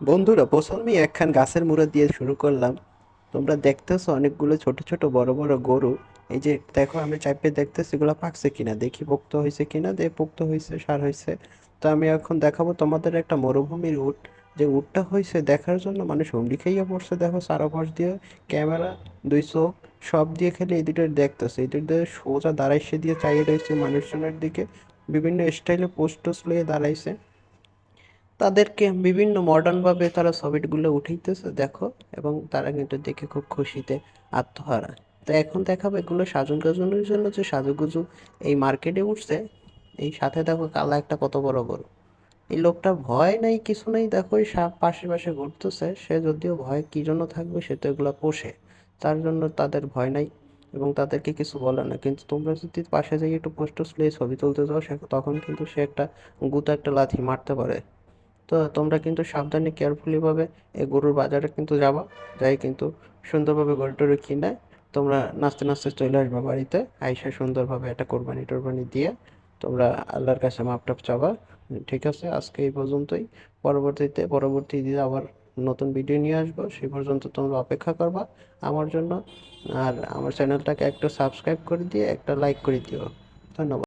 বন্ধুরা, প্রথমে একখান গাছের মুড়া দিয়ে শুরু করলাম। তোমরা দেখতেছো অনেকগুলো ছোট ছোট বড় বড় গরু। এই যে দেখো আমি চাইপে দেখতেছি, এগুলো পাকছে কিনা? দেখি পোক্ত হয়েছে কিনা? দিয়ে পোক্ত হয়েছে সার হয়েছে তো আমি এখন দেখাবো তোমাদের একটা মরুভূমির উট। যে উটটা হয়েছে দেখার জন্য মানুষ হুমড়ি খাইয়া পড়ছে। দেখো, চারপাশ দিয়ে ক্যামেরা, দুই চোখ, সব দিয়ে খেলে এই দুটো দেখতেছে। এই দুটো সোজা দাঁড়াইছে দিয়ে চাইয়ে রয়েছে মানুষজনের দিকে। বিভিন্ন স্টাইলে পোস্ট টোস্ট লিয়ে দাঁড়াইছে। তাদেরকে বিভিন্ন মডার্ন ভাবে তারা ছবিগুলো উঠাইতেছে, দেখো, এবং তারা কিন্তু দেখে খুব খুশিতে আত্মহারা। তো এখন দেখাবো এগুলো সাজুন গাজনের জন্য যে সাজুগুজু এই মার্কেটে উঠছে। এই সাথে দেখো কালা একটা কত বড় গরু। এই লোকটা ভয় নাই, কিছু নাই, দেখো, এই সাপ পাশে পাশে ঘুরতেছে। সে যদিও ভয় কি জন্য থাকবে সে তো এগুলো পোষে। তার জন্য তাদের ভয় নাই এবং তাদেরকে কিছু বলে না। কিন্তু তোমরা যদি পাশে যাই একটু পোস্ট ছবি তুলতে যাও, সে তখন কিন্তু সে একটা গুতা একটা লাথি মারতে পারে। তো তোমরা কিন্তু সাবধানে কেয়ারফুলি ভাবে এই গরুর বাজারে কিন্তু যাবা। যাই কিন্তু সুন্দরভাবে গরু টরু কিনে তোমরা নাচতে নাচতে চলে আসবা বাড়িতে। আইসা সুন্দরভাবে একটা কোরবানি টোরবানি দিয়ে তোমরা আল্লাহর কাছে মাপ টাপ চাবা। ঠিক আছে, আজকে এই পর্যন্তই। পরবর্তীতে, পরবর্তী দিন আবার নতুন ভিডিও নিয়ে আসব। সেই পর্যন্ত তোমরা অপেক্ষা করবা আমার জন্য। আর আমার চ্যানেলটাকে একটু সাবস্ক্রাইব করে দিয়ে একটা লাইক করে দিও। ধন্যবাদ।